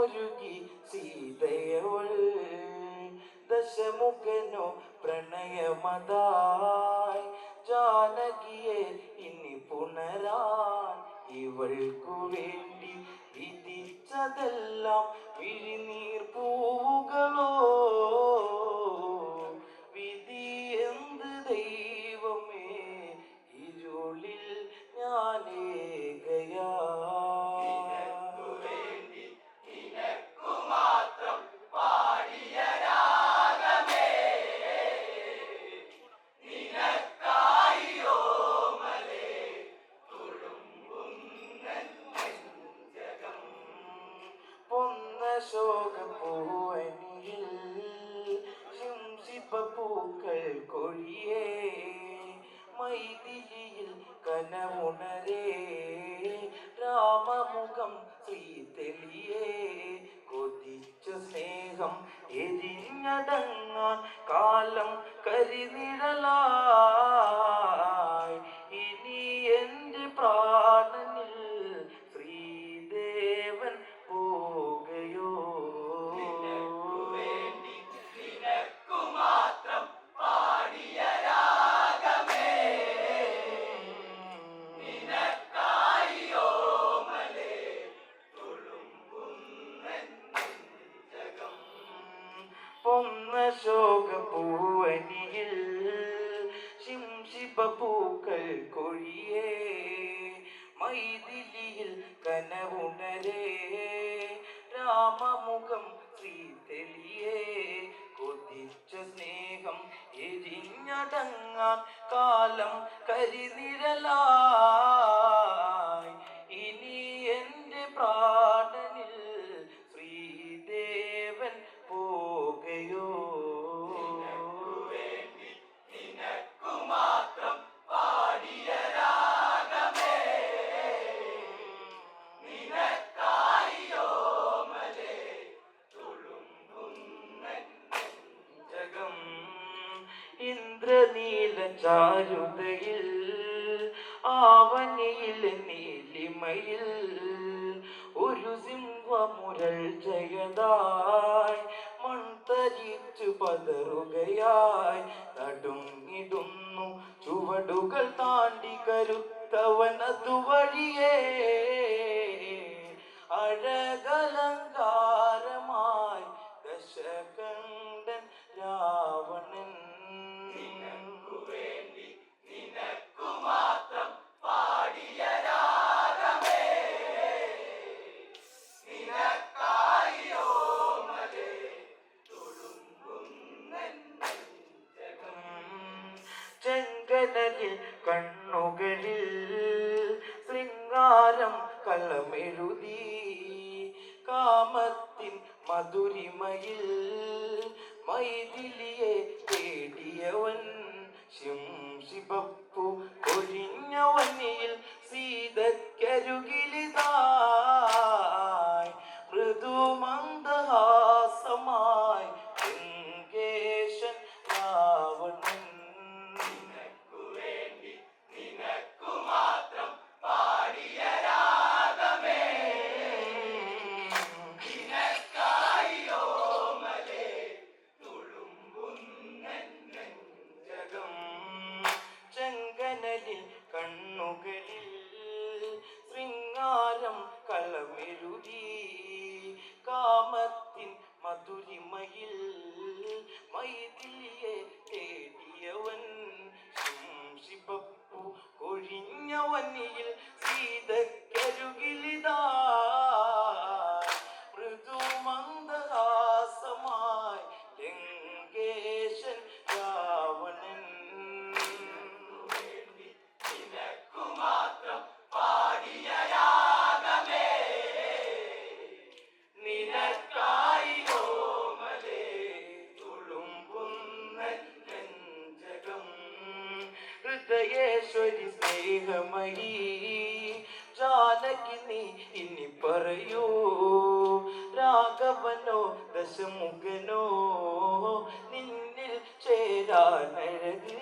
മനമൊരുകി സീതയവൾ ദശമുഖനോ പ്രണയമതായി. ജാനകിയെ ഇനി പുണരാൻ ഇവൾക്കു വേണ്ടി വിധിച്ചതെല്ലാം വിഴിനീർ പൂവുകളോ. സ്നേഹം എരിഞ്ഞടങ്ങാൻ കാലം കരിനിഴലായി കാലം കരിനിരലായി ഇന്ദ്രനീല ചാരുതയിൽ ആവനിയിൽ നീലിമയിൽ ഒരു സിംഹമുരൾ ജയതായി മൺതരിച്ചു പതറുകയായി നടുങ്ങിടുന്നു ചുവടുകൾ താണ്ടി കരുത്തവൻ അതുവഴിയേ. അഴകലങ്കാരമായി ദശകണ്ഠൻ കണ്ണുകളിൽ ശൃംഗാരം കളമെഴുതി കാമത്തിൻ മധുരിമയിൽ മൈഥിലിയെ തേടിയവൻ ശിംശിപപ്പു ഒഴിഞ്ഞവനിൽ സീതക്കരികിലിതായി കാമത്തിൻ മധുരിമയിൽ മൈഥിലിയെ സ്നേഹമയി ജാനകി നീ ഇനി പറയൂ. രാഘവനോ ദശമുഖനോ നിന്നിൽ ചേരാനഴക്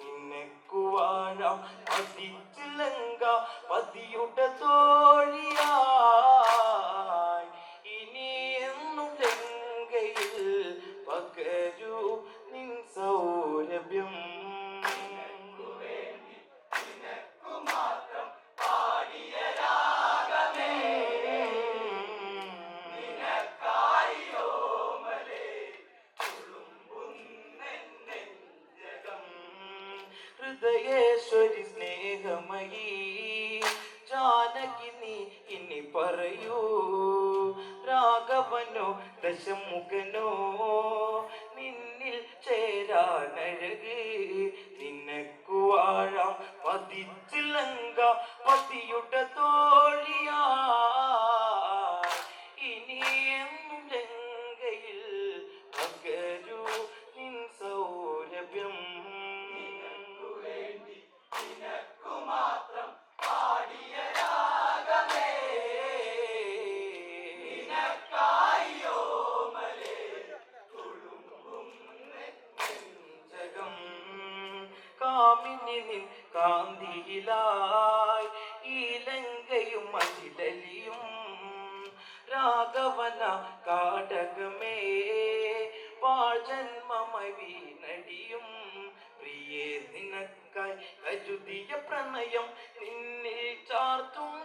നിനക്കു വാഴാം പതിച്ചിലങ്ക പതിയുടെ തോഴിയായി ഹൃദയേശ്വരി സ്നേഹമയീ. ജാനകി നീ ഇനി പറയൂ. രാഘവനോ ദശമുഖനോ നിന്നിൽ ചേരാനഴക്. നിനക്കു വാഴാം പതിച്ചിലങ്ക പതിയുടെ കാന്തിയിലായി ഈ ലങ്കയും അതിലലിയും രാഘവന കാടകമേ. പാഴ്ജന്മമായി പ്രിയേ നിനക്കായി കരുതിയ പ്രണയം നിന്നിൽ ചാർത്തും.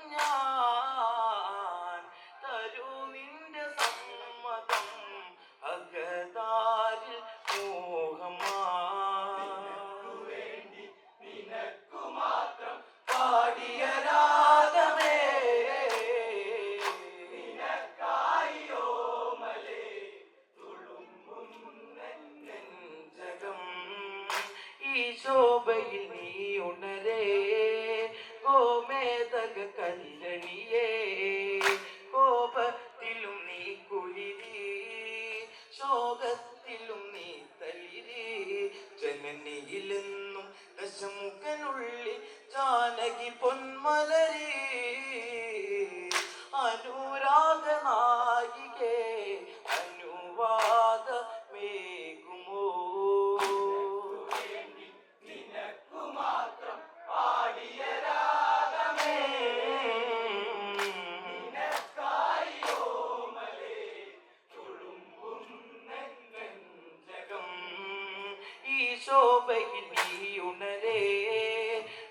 ശോകത്തിലും നീ തളിരേ. ജനനിയിലെന്നും ദശമുഖനുള്ളിൽ ജാനകി പൊന്മലരി. ശോഭയിൽ நீ உணரே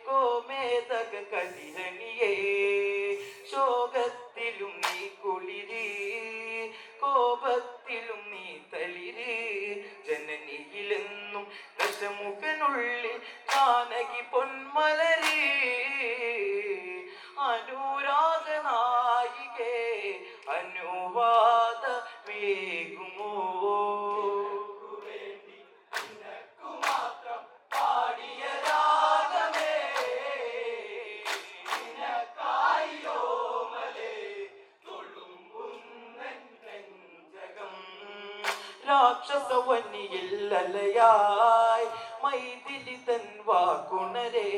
கோமேதக கதிரணியே சோகத்திலும் നീ കുളിരി കോപത്തിലും നീ തളിരി. ജനനിയിലെന്നും ദശമുഖനുള്ളിൽ ജാനകി പൊന്മലരി രാക്ഷസവന്നിയിൽ അലയായി മൈതിലി തൻ വാക്കുണരേ.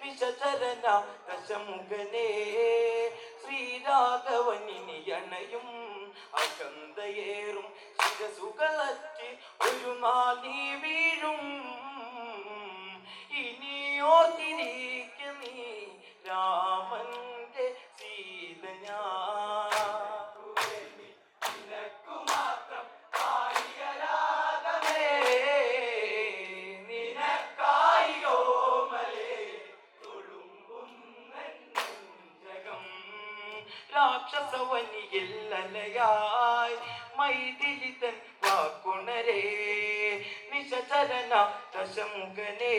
വിശചരന ദശമുഖനേ. ശ്രീരാഘവനിനി അണയും അകന്തയേറും ശിരസുകളറ്റ് ഒരു നാൾ വീഴും. ഇനിയോ തിരിക്ക് നീ രാമന്റെ സീത മൈതിലിതൻ വാക്കുണരേ. നിശചരന ദശമുഖനേ.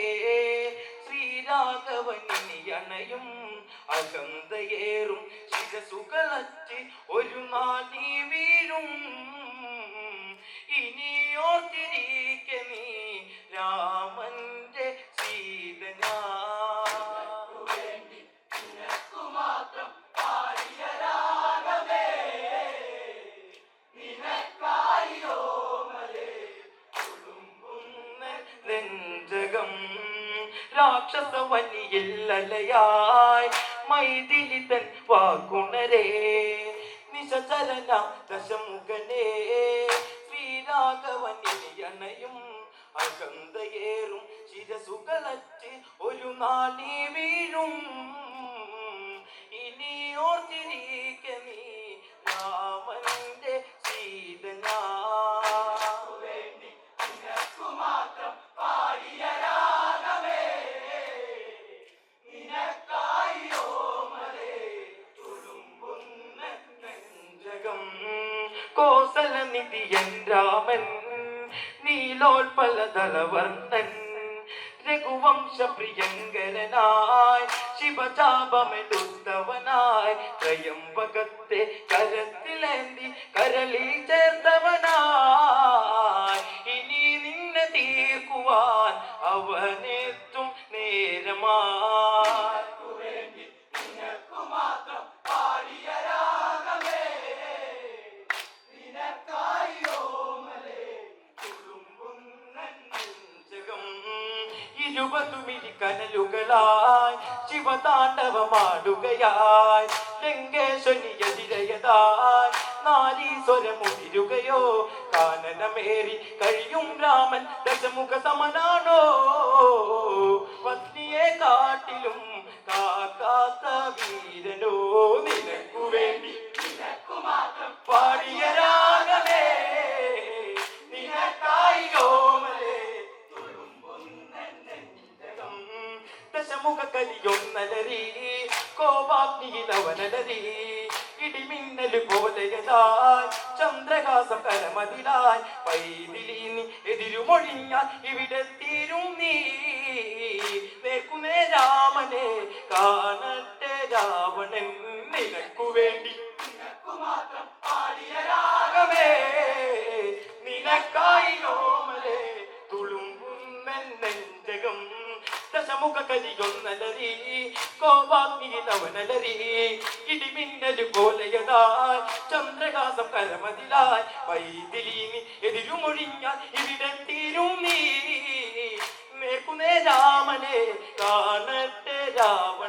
ശ്രീരാഘവനിയണയും അകന്തയേറും ശിരസുകളറ്റ് ഒരു നാടി വീഴും. ഇനിയോ രാക്ഷസവനിയല്ലയായി മൈതിലിതൻ വാക്കുണരേ. നിശചരന ദശമുഖനേ ശ്രീരാഘവനിയണയും അകന്തയേറും ശിരസുകളറ്റ് ഒരു നാളി വീഴും. ഇനി ഓർത്തിരിക്ക നീ കോസല നിധിയൻ രാമൻ നീലോൽപല ദളവർണ്ണൻ രഘുവംശ പ്രിയങ്കരനായി ശിവചാപമെടുത്തവനായി ത്രയംബകത്തെ കനലുകളായി ശിവതാണ്ഡവമാടുകയായി ലങ്കേശ്വരി എതിരയതായി നാരീശ്വരമുതിരുകയോ. കാനനമേറി കഴിയും രാമൻ ദശമുഖ സമനാണോ പത്നിയെ കാട്ടിലും കാക്കാത്ത വീരനോ. നിനക്കു വേണ്ടി പാടിയ രാഗമേ. ദശമുഖ കലിയൊന്നലരി കോപാഗ്നിയിലവനലരി ഇടിമിന്നൽ പോലെയതായി ചന്ദ്രകാസം കരമതിലായി പൈതിലി നീ എതിരുമൊഴിഞ്ഞാൽ ഇവിടെ തീരും നീ. നേർക്കുമേ രാമനെ കാണട്ടെ രാവണൻ നിനക്കു വേണ്ടി രാഗമേ. ദശമുഖ കലിയൊന്നലരി കോപാഗ്നിയിലവനലരി ഇടിമിന്നൽ പോലെയതായി. ചന്ദ്രകാസം കരമതിലായി. വൈതിലീനി എതിരുമൊഴിഞ്ഞാൽ ഇവിടെ തീരും നീ. നേർക്കുനേ രാമനെ കാണട്ടെ രാവണൻ